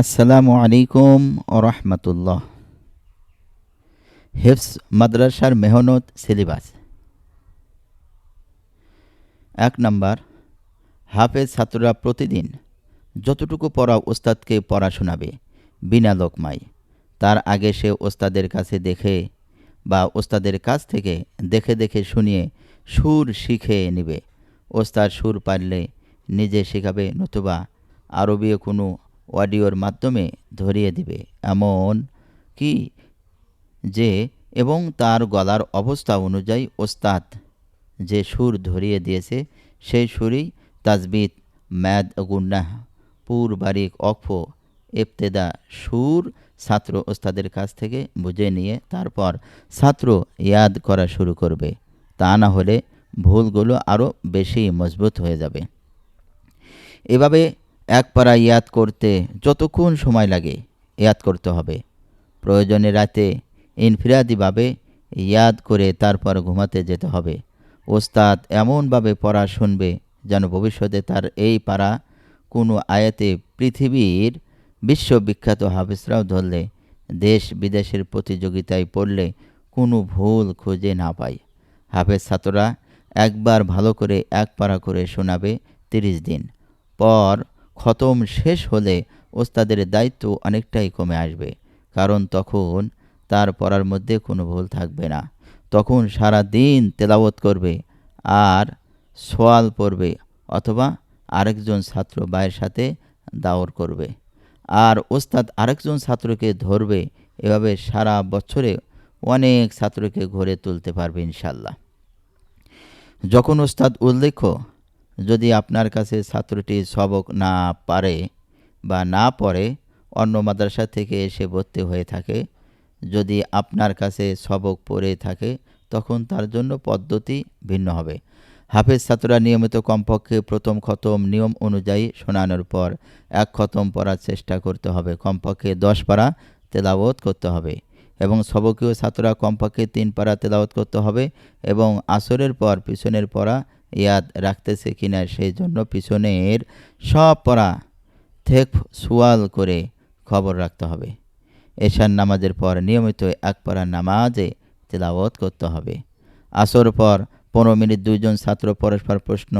আসসালামু আলাইকুম ও রহমতুল্লাহ। হেফস মাদ্রাসার মেহনত সিলেবাস। এক নম্বর, হাফেজ ছাত্ররা প্রতিদিন যতটুকু পড়া ওস্তাদকে পড়া শোনাবে বিনা লোকমাই তার আগে সে ওস্তাদের কাছে দেখে বা ওস্তাদের কাছ থেকে দেখে দেখে শুনিয়ে সুর শিখে নেবে। ওস্তাদ সুর পারলে নিজে শেখাবে, নতুবা আরবীয় কোনো অডিওর মাধ্যমে ধরিয়ে দিবে। এমন কি যে, এবং তার গলার অবস্থা অনুযায়ী ওস্তাদ যে সুর ধরিয়ে দিয়েছে, সেই সুরই তাজবিদ ম্যাদ গুন্নাহ পুর বারিক অক্ফ, ইবতেদা সুর ছাত্র ওস্তাদের কাছ থেকে বুঝে নিয়ে তারপর ছাত্র ইয়াদ করা শুরু করবে। তা না হলে ভুলগুলো আরও বেশি মজবুত হয়ে যাবে। এভাবে এক পারা ইয়াদ করতে যতক্ষণ সময় লাগে ইয়াদ করতে হবে। প্রয়োজনে রাতে ইনফিরাদিভাবে ইয়াদ করে তারপর ঘুমাতে যেতে হবে। ওস্তাদ এমনভাবে পড়া শুনবে যেন ভবিষ্যতে তার এই পারা কোনো আয়াতে পৃথিবীর বিশ্ববিখ্যাত হাফিজরাও ধরলে, দেশ বিদেশের প্রতিযোগিতায় পড়লে কোনো ভুল খুঁজে না পায়। হাফেজ ছাত্ররা একবার ভালো করে এক পারা করে শোনাবে তিরিশ দিন। পর খতম শেষ হলে ওস্তাদের দায়িত্ব অনেকটাই কমে আসবে, কারণ তখন তার পড়ার মধ্যে কোনো ভুল থাকবে না। তখন সারা দিন তেলাওয়াত করবে আর সোয়াল পড়বে অথবা আরেকজন ছাত্র ভাইয়ের সাথে দাওর করবে। আর ওস্তাদ আরেকজন ছাত্রকে ধরবে, এভাবে সারা বছরে অনেক ছাত্রকে ঘরে তুলতে পারবে ইনশাল্লাহ। যখন ওস্তাদ উল্লেখ্য যদি আপনার কাছে ছাত্রটি সবক না পারে বা না পড়ে, অন্য মাদ্রাসা থেকে এসে ভর্তি হয়ে থাকে। যদি আপনার কাছে সবক পড়ে থাকে, তখন তার জন্য পদ্ধতি ভিন্ন হবে। হাফেজ ছাত্ররা নিয়মিত কমপক্ষে প্রথম খতম নিয়ম অনুযায়ী শোনানোর পর এক খতম পড়ার চেষ্টা করতে হবে। কমপক্ষে দশ পারা তেলাওত করতে হবে এবং সবকীয় ছাত্ররা কমপক্ষে তিন পারা তেলাওত করতে হবে এবং আসরের পর পিছনের পড়া ইয়াদ রাখতেছে কিনা সেই জন্য পিছনের সব পড়া থেক সুয়াল করে খবর রাখতে হবে। এশার নামাজের পর নিয়মিত এক পড়া নামাজে তেলাওয়াত করতে হবে। আসর পর পনেরো মিনিট দুইজন ছাত্র পরস্পর প্রশ্ন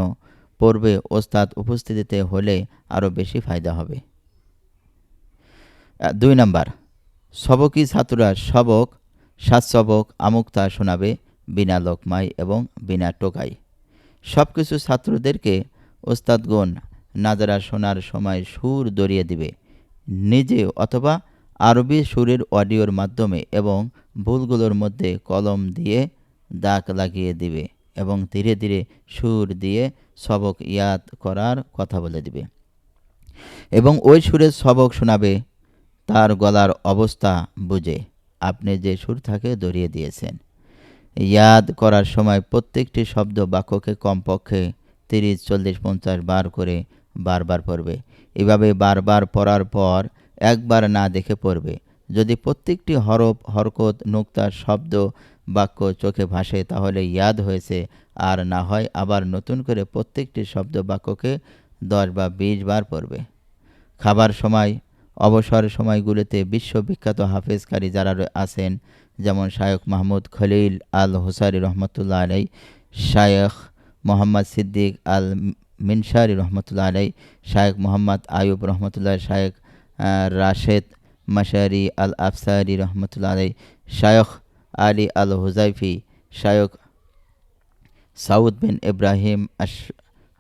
পড়বে ওস্তাদ উপস্থিতিতে হলে আরও বেশি ফায়দা হবে। দুই নাম্বার সবকই ছাত্ররা সবক, সাত সবক আমুক্তা শোনাবে বিনা লোকমাই এবং বিনা টোকাই সব কিছু ছাত্রদেরকে ওস্তাদগণ নাজারা শোনার সময় সুর দরিয়ে দিবে। নিজে অথবা আরবি সুরের অডিওর মাধ্যমে এবং ভুলগুলোর মধ্যে কলম দিয়ে দাগ লাগিয়ে দিবে এবং ধীরে ধীরে সুর দিয়ে সবক ইয়াদ করার কথা বলে দিবে। এবং ওই সুরের সবক শোনাবে, তার গলার অবস্থা বুঝে। আপনি যে সুর থাকে দরিয়ে দিয়েছেন। ইয়াদ করার সময় প্রত্যেকটি শব্দ বাক্যকে কমপক্ষে তিরিশ, চল্লিশ, পঞ্চাশ বার করে বারবার পড়বে। এভাবে বারবার পড়ার পর একবার না দেখে পড়বে। যদি প্রত্যেকটি হরফ, হরকত নুক্তার শব্দ, বাক্য চোখে ভাসে, তাহলে ইয়াদ হয়েছে। আর না হয় আবার নতুন করে প্রত্যেকটি শব্দ বাক্যকে দশ বা বিশ বার পড়বে। খাবার সময়, অবসর সময়গুলোতে বিশ্ববিখ্যাত হাফেজকারী যারা আছেন যেমন শায়ক মাহমুদ খলিল আল হোসারি রহমতুল্লাহ আলাই, শায়খ মোহাম্মদ সিদ্দিক আল মিনসারি রহমতুল্লাহ আলাই শায়ক মোহাম্মদ আয়ুব রহমতুল্লাহ শায়ক রাশেদ মাশারি আল আফসারি রহমতুল্লাহ আলাই, শায়খ আলী আল হুজাইফি শায়ক সাউদ বিন ইব্রাহিম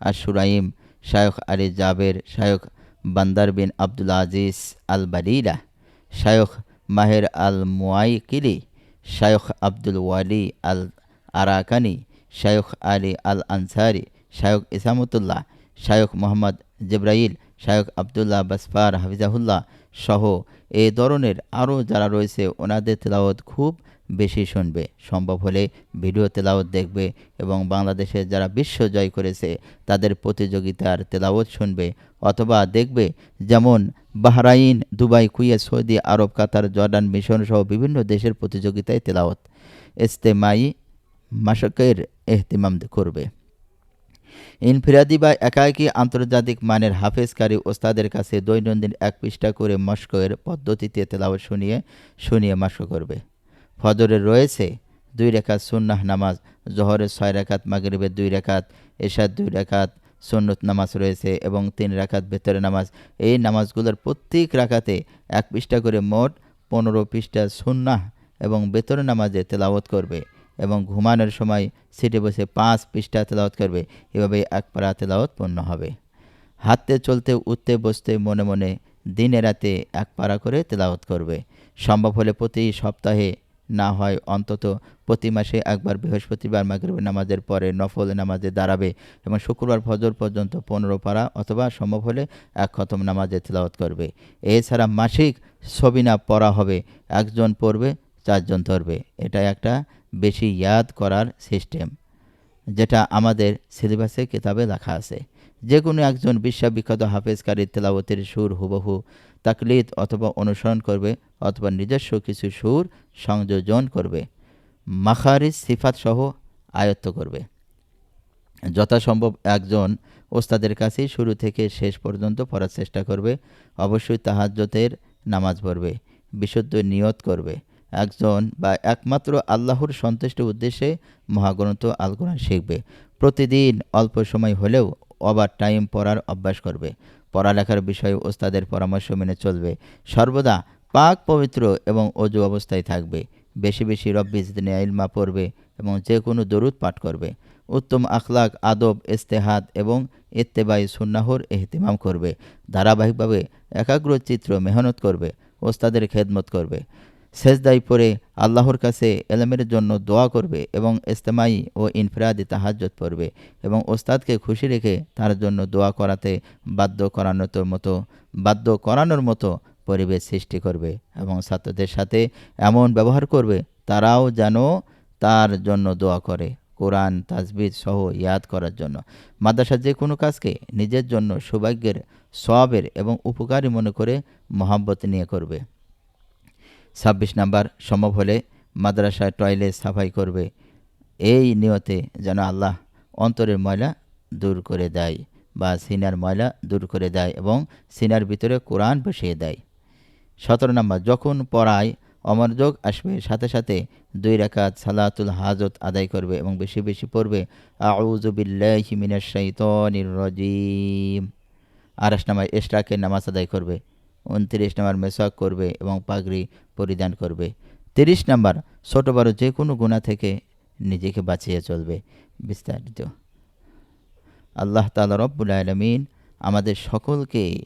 আশুরাইম শায়খ আলী জাবের শায়ক বান্দার বিন আব্দুল আজিজ আল বালিলা শায়খ মাহের আল মুয়াইকিলি শায়খ আব্দুল ওয়ালি আল আরাকানি শায়খ আলী আল আনসারি শায়ক ইসামতুল্লাহ শায়ক মোহাম্মদ জিব্রাইল শায়ক আবদুল্লাহ বাসফার হাফিজাহুল্লাহ সহ এ ধরনের আরও যারা রয়েছে, ওনাদের তেলাওয়াত খুব বেশি শুনবে। সম্ভব হলে ভিডিও তেলাওয়াত দেখবে এবং বাংলাদেশে যারা বিশ্ব জয় করেছে, তাদের প্রতিযোগিতার তেলাওয়াত শুনবে অথবা দেখবে যেমন Bahrain, Dubai, Kuwait, Saudi Arab, Qatar, Jordan mission সহ বিভিন্ন দেশের প্রতিযোগিতায় তেলাওয়াত। ইস্তেমাই মাসকের এহতিমাম করবে। ইনফিরাদি বা একাকী আন্তর্জাতিক মানের হাফেজকারী ওস্তাদের কাছে দৈনন্দিন এক পৃষ্ঠা করে মস্কের পদ্ধতিতে তেলাওয়াত শুনিয়ে শুনিয়ে মস্ক করবে। ফজরের রয়েছে দুই রেখাত সুন্নাহ নামাজ, জহরের ছয় রেখাত, মাগরিবের দুই রেখাত, এশার দুই রেখাত সুন্নত নামাজ রয়েছে এবং তিন রাকাত ভেতরে নামাজ। এই নামাজগুলোর প্রত্যেক রাকাতে এক পৃষ্ঠা করে মোট পনেরো পৃষ্ঠা সুন্নাহ এবং বেতর নামাজে তেলাওয়াত করবে এবং ঘুমানোর সময় সিটে বসে পাঁচ পৃষ্ঠা তেলাওয়াত করবে। এভাবে এক পারা তেলাওয়াত পূর্ণ হবে। হাঁটতে, চলতে, উঠতে, বসতে, মনে মনে দিনে রাতে এক পারা করে তেলাওয়াত করবে। সম্ভব হলে প্রতি সপ্তাহে না হয়, অন্তত প্রতি মাসে একবার বৃহস্পতিবার মাগরিবের নামাজের পরে নফল নামাজে দাঁড়াবে এবং শুক্রবার ফজর পর্যন্ত পনেরো পারা অথবা সম্ভব হলে এক খতম নামাজে তেলাওয়াত করবে। এছাড়া মাসিক সবিনা পড়া হবে, একজন পড়বে, চারজন ধরবে। এটা একটা বেশি ইয়াদ করার সিস্টেম যেটা আমাদের সিলেবাসে কিতাবে লেখা আছে। যে কোনো একজন বিশ্ববিখ্যাত হাফেজকারীর তেলাওয়াতের সুর হুবহু তাকলিদ অথবা অনুসরণ করবে অথবা নিজস্ব কিছু সুর সংযোজন করবে। মাখারিজ সিফাত সহ আয়ত্ত করবে। যথাসম্ভব একজন ওস্তাদের কাছেই শুরু থেকে শেষ পর্যন্ত পড়ার চেষ্টা করবে। অবশ্যই তাহাজ্জতের নামাজ পড়বে, বিশুদ্ধ নিয়ত করবে। একজন বা একমাত্র আল্লাহর সন্তুষ্টির উদ্দেশ্যে মহাগ্রন্থ আল শিখবে। প্রতিদিন অল্প সময় হলেও ওভার টাইম পড়ার অভ্যাস করবে। পড়ালেখার বিষয়ে ওস্তাদের পরামর্শ মেনে চলবে। সর্বদা পাক, পবিত্র এবং অজু অবস্থায় থাকবে। বেশি বেশি রব্বিজ দিনে ইলমা পড়বে এবং যে কোনো দরুদ পাঠ করবে। উত্তম আখলাক, আদব, ইস্তেহাদ এবং ইত্তেবাই সুন্নাহর এহতেমাম করবে। ধারাবাহিকভাবে একাগ্র চিত্র মেহনত করবে। ওস্তাদের খেদমত করবে। সেজদাই পরে আল্লাহর কাছে এলেমের জন্য দোয়া করবে এবং ইস্তেমাই ও ইনফিরাদি তাহাজ্জত পড়বে এবং ওস্তাদকে খুশি রেখে তার জন্য দোয়া করাতে বাধ্য করানোর মতো, বাধ্য করানোর মতো পরিবেশ সৃষ্টি করবে এবং ছাত্রদের সাথে এমন ব্যবহার করবে, তারাও যেন তার জন্য দোয়া করে কোরআন তাজবিদ সহ ইয়াদ করার জন্য। মাদ্রাসার যে কোনো কাজকে নিজের জন্য সৌভাগ্যের সবের এবং উপকারী মনে করে মহাব্বত নিয়ে করবে। ছাব্বিশ নাম্বার, সম্ভব হলে মাদ্রাসায় টয়লেট সাফাই করবে। এই নিয়তে যেন আল্লাহ অন্তরের ময়লা দূর করে দেয় বা সিনার ময়লা দূর করে দেয় এবং সিনার ভিতরে কোরআন বসিয়ে দেয়। সতেরো নম্বর, যখন পড়ায়, অমরযোগ আসবে। সাথে সাথে দুই রাকাত সালাতুল হাজত আদায় করবে এবং বেশি বেশি পড়বে। আউজুবিল্লাহি মিনাশ শাইতানির রাজিম। আঠাশ নাম্বার, এশরাকের নামাজ আদায় করবে। উনত্রিশ নম্বর মেসাক করবে এবং পাগড়ি পরিধান করবে। তিরিশ নম্বর, ছোটো বড় যে কোনো গুণা থেকে নিজেকে বাঁচিয়ে চলবে। বিস্তারিত। আল্লাহ তালা রব্বুল আলমিন আমাদের সকলকে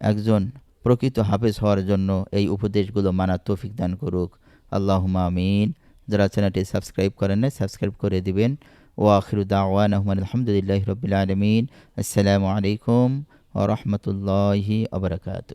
একজন প্রকৃত হাফেজ হওয়ার জন্য এই উপদেশগুলো মানার তৌফিক দান করুক। আল্লাহুমা আমিন। যারা চ্যানেলটি সাবস্ক্রাইব করেন না সাবস্ক্রাইব করে দিবেন। ও আখিরুদ্দাওয়ান আহমদ আলহামদুলিল্লাহ রবিল আলমিন। আসসালামু আলাইকুম। ও রহমতুল্লাহি আবরকাত